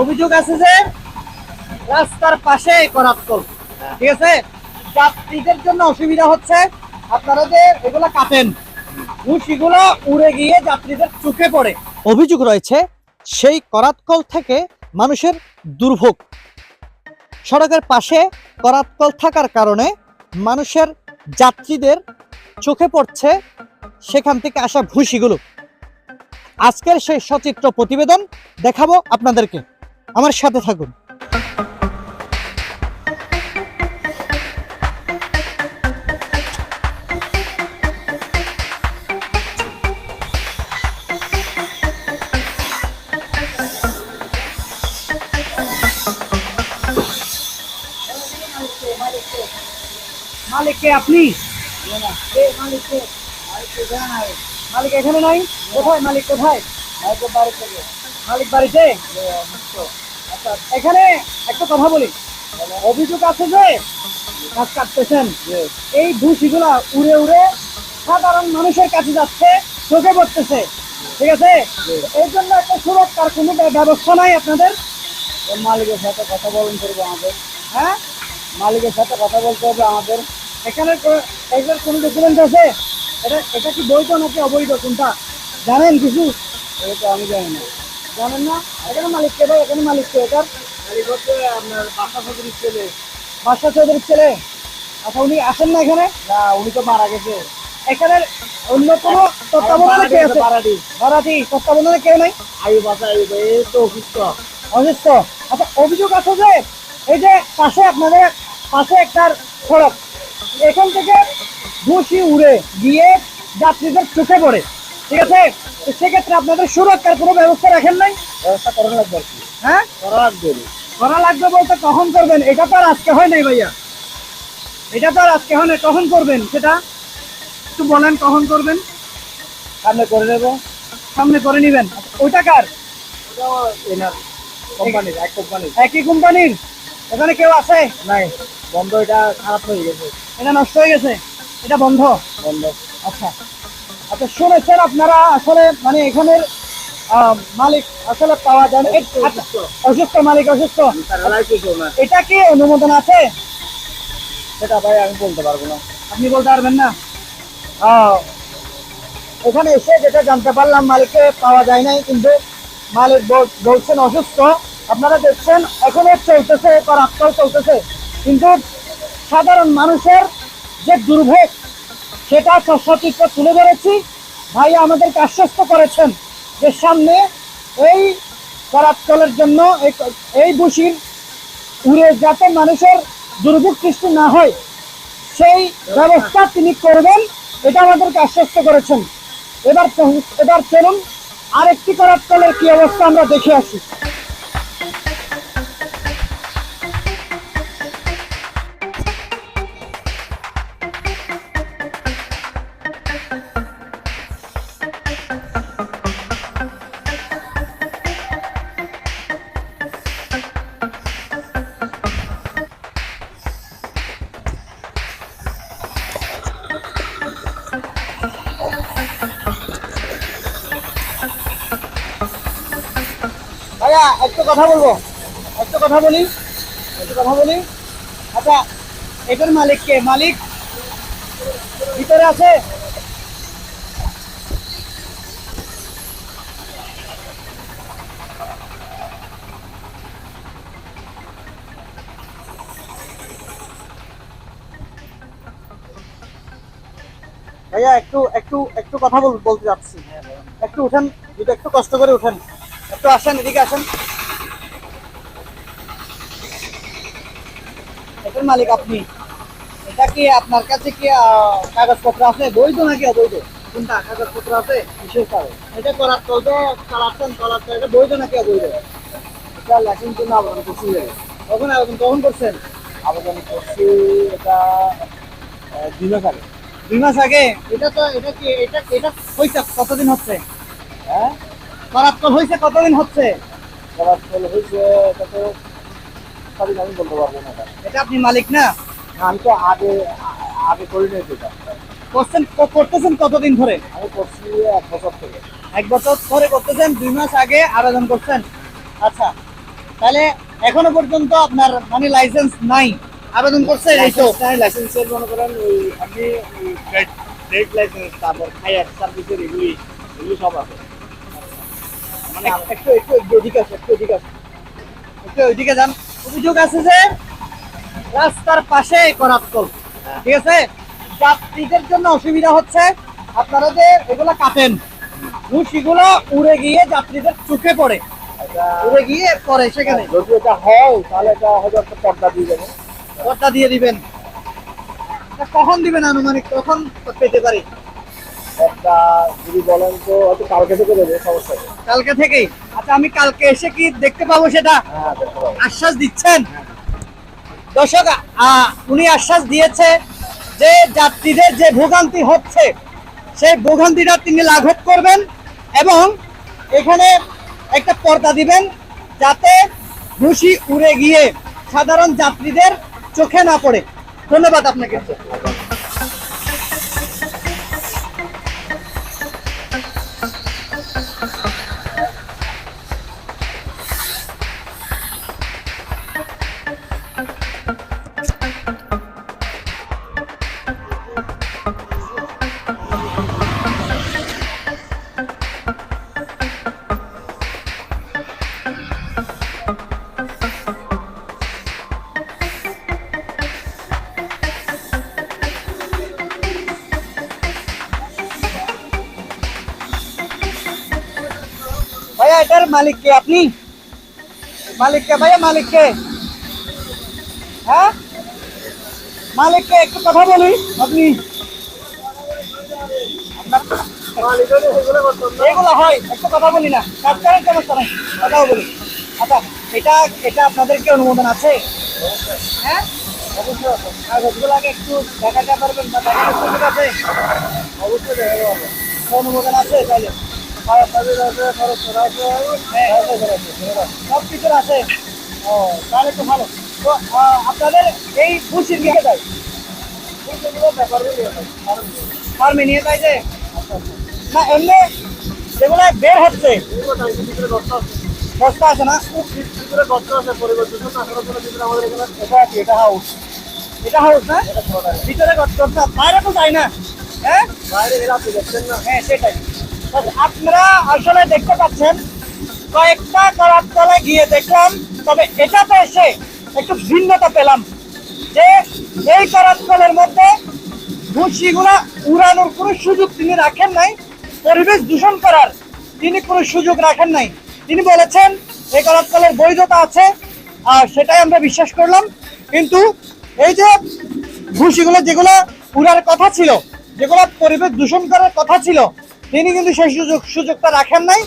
অভিযোগ আছে যে রাস্তার পাশে করাত কল ঠিক আছে? যাত্রীদের জন্য অসুবিধা হচ্ছে, আপনারা যে এগুলো কাটেন, ভুসিগুলো উড়ে গিয়ে যাত্রীদের চোখে পড়ে। অভিযোগ রয়েছে, সেই করাতকল থেকে মানুষের দুর্ভোগ। সড়কের পাশে করাতকল থাকার কারণে মানুষের যাত্রীদের চোখে পড়ছে সেখান থেকে আসা ভুসিগুলো। আজকের সেই সচিত্র প্রতিবেদন দেখাবো আপনাদেরকে। আমার সাথে থাকুন। মালিক কে আপনি মালিক কে? মালিক এখানে নাই? কোথায় মালিক কোথায়? মালিক বাড়িতে? আচ্ছা এখানে একটা কথা বলি। অভিযোগ আছে যে গাছ কাটতেছেন। এই ভুসিগুলা উড়ে উড়ে সাধারণ মানুষের কাছে যাচ্ছে চোখে পড়তেছে। ঠিক আছে? এর জন্য একটা সুরক্ষার কোনো ব্যবস্থা নাই আপনাদের? মালিকের সাথে কথা বলুন করব আমাদের। হ্যাঁ? মালিকের সাথে কথা বলতে হবে আমাদের। এখানে কো- কোনো ডকুমেন্ট আছে? এটা এটা কি বৈধ নাকি অবৈধ কোনটা? জানেন কিছু? এটা আমি জানি না। জানেন না? এখানে মালিক কে ভাই? এখানে মালিক কে? এটার? মালিক হচ্ছে আপনার বাসা চৌধুরীর ছেলে। বাসা চৌধুরীর ছেলে? আচ্ছা উনি আসেন না এখানে? না উনি তো মারা গেছে। এখানে অন্য কোনো তত্ত্বাবধানে কে আছে? ভাড়াটি তত্ত্বাবধানে কেউ নাই? আয়ু বাসা আয়ু তো অসুস্থ। অসুস্থ। আচ্ছা অভিযোগ আছে যে এই যে পাশে আপনাদের পাশে একটা সড়ক এখান থেকে ভুসি উড়ে গিয়ে যাত্রীদের চোখে পড়ে। ঠিক আছে? তো সেক্ষেত্রে আপনাদের সুরক্ষার কোনো ব্যবস্থা রাখেন নাই? ব্যবস্থা করা লাগবে হ্যাঁ? করা লাগবে। করা লাগবে বলতে কখন করবেন? এটা তো আর আজকে হয় নাই ভাইয়া। এটা তো আর আজকে হয় না কখন করবেন সেটা? একটু বলেন কখন করবেন? সামনে করে নেব। সামনে করে নিবেন। ওইটা কার? কোম্পানির এক কোম্পানির। একই কোম্পানির? এখানে কেউ আছে? নাই। বন্ধ এটা খারাপ হয়ে গেছে। এটা নষ্ট হয়ে গেছে? এটা বন্ধ? বন্ধ। আচ্ছা। আচ্ছা শুনেছেন আপনারা আসলে মানে এখানের মালিক আসলে পাওয়া যায় আচ্ছা, অসুস্থ মালিক অসুস্থ। এটা কি অনুমোদন আছে? সেটা ভাই আমি বলতে পারব না। আপনি বলতে পারবেন না? এখানে এসে যেটা জানতে পারলাম মালিককে পাওয়া যায় নাই কিন্তু মালিক বলছেন অসুস্থ। আপনারা দেখছেন এখনও চলতেছে করাপ্তাও চলতেছে। কিন্তু সাধারণ মানুষের যে দুর্ভোগ সেটা সচিত্র তুলে ধরেছি। ভাই আমাদেরকে আশ্বস্ত করেছেন যে সামনে এই করাপ্তলের জন্য এই- বুশির উড়ে যাতে মানুষের দুর্ভোগ সৃষ্টি না হয়, সেই ব্যবস্থা তিনি করবেন, এটা আমাদেরকে আশ্বস্ত করেছেন। এবার এবার চলুন আরেকটি করাপ্তলের কি অবস্থা আমরা দেখে আসি। ভাইয়া, একটু কথা বলব? একটু কথা বলি? একটু কথা বলি? আচ্ছা এটার মালিক কে? মালিক? ভিতরে আছে? ভাইয়া, একটু একটু একটু কথা বল, বলতে যাচ্ছি। একটু উঠেন যদি একটু কষ্ট করে উঠেন। একটু আসেন এদিকে আসেন। এটার মালিক আপনি এটা কি আপনার কাছে কি কাগজপত্র আছে? বৈধ নাকি অবৈধ? কোনটা? কাগজপত্র আছে? বিশেষ কাগজ। এটা করার চলতে চালাচ্ছেন চালাচ্ছে এটা বৈধ নাকি অবৈধ? এটা লাইসেন্স জন্য আবেদন করছি। কখন আবেদন কখন করছেন? আবেদন করছি এটা দুই মাস আগে। দুই মাস আগে? এটা তো এটা কি এটা এটা কতদিন হচ্ছে? হ্যাঁ? করাতকল হয়েছে কতদিন হচ্ছে? করাতকল হয়েছে এটা তো সঠিক আমি বলতে পারব না এটা। আপনি মালিক না? আমি তো আগে আগে করি নাই এটা করছেন করতেছেন কতদিন ধরে? আমি করছি এক বছর থেকে। এক বছর ধরে করতেছেন দুই মাস আগে আবেদন করছেন। আচ্ছা তাহলে এখনও পর্যন্ত আপনার মানে লাইসেন্স নাই। আবেদন করছে এই তো। লাইসেন্সের মনে করেন ওই আপনি ট্রেড লাইসেন্স তারপর ফায়ার সার্ভিসের এগুলি এগুলি সব আছে। একটু একটু একটু ওদিকে আসো, একটু ওদিকে আসো। একটু ওইদিকে যান। অভিযোগ আছে যে রাস্তার পাশে করাত ঠিক আছে? যাত্রীদের জন্য অসুবিধা হচ্ছে। আপনারা যে এগুলো কাটেন উড়ে গিয়ে যাত্রীদের চোখে পড়ে। উড়ে গিয়ে পড়ে সেখানে। যদি এটা হয় তাহলে এটা হয়তো একটা পর্দা দিয়ে পর্দা দিয়ে দিবেন। কখন দিবেন আনুমানিক? কখন পেতে পারি? একটা যদি বলেন তো হয়তো কালকে থেকে দেবে সমস্যা নেই। কালকে থেকেই? আচ্ছা আমি কালকে এসে কি দেখতে পাবো সেটা? হ্যাঁ দেখতে পাবো। আশ্বাস দিচ্ছেন? দর্শক উনি আশ্বাস দিয়েছে যে যাত্রীদের যে ভোগান্তি হচ্ছে সেই ভোগান্তিটা তিনি লাঘব করবেন এবং এখানে একটা পর্দা দিবেন যাতে ভুসি উড়ে গিয়ে সাধারণ যাত্রীদের চোখে না পড়ে। ধন্যবাদ আপনাকে। ভাইয়া এটার মালিক কে আপনি? মালিক কে ভাইয়া মালিক কে? হ্যাঁ? মালিক কে, একটু কথা বলি আপনি? হয়, একটু কথা না। আচ্ছা এটা এটা অনুমোদন আছে? হ্যাঁ? একটু আছে? অনুমোদন আছে তাহলে। আছে আছে সব কিছুর আছে ও তাহলে তো ভালো তো আপনাদের এই খুশির দিকে যায় ফার্মে নিয়ে যায় যে না এমনি যেগুলো বের হচ্ছে বস্তা আছে না এটা কি এটা হাউস এটা হাউস না ভিতরে গর্ত বাইরে তো যায় না। হ্যাঁ বাইরে হ্যাঁ সেটাই। আপনারা আসলে দেখতে পাচ্ছেন, কয়েকটা করার তলায় গিয়ে দেখলাম, তবে এটাতে এসে একটু ভিন্নতা পেলাম যে এই করাতকলের মধ্যে ভুসিগুলা উড়ানোর কোনো সুযোগ তিনি রাখেন নাই, পরিবেশ দূষণ করার তিনি কোনো সুযোগ রাখেন নাই। তিনি বলেছেন, এই করাতকলের বৈধতা আছে, আর সেটাই আমরা বিশ্বাস করলাম, কিন্তু এই যে ভুসিগুলো যেগুলো উড়ার কথা ছিল, যেগুলো পরিবেশ দূষণ করার কথা ছিল তিনি কিন্তু সেই সুযোগ সুযোগটা রাখেন নাই।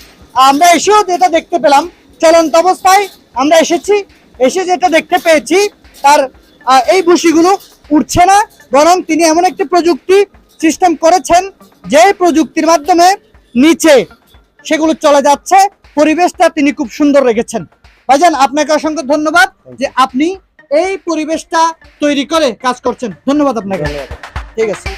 আমরা এসেও যেটা দেখতে পেলাম চলন্ত অবস্থায় আমরা এসেছি এসে যেটা দেখতে পেয়েছি তার এই ভুসিগুলো উঠছে না বরং তিনি এমন একটি প্রযুক্তি সিস্টেম করেছেন যে প্রযুক্তির মাধ্যমে নিচে সেগুলো চলে যাচ্ছে পরিবেশটা তিনি খুব সুন্দর রেখেছেন। ভাইজান আপনাকে অসংখ্য ধন্যবাদ যে আপনি এই পরিবেশটা তৈরি করে কাজ করছেন। ধন্যবাদ আপনাকে। ঠিক আছে।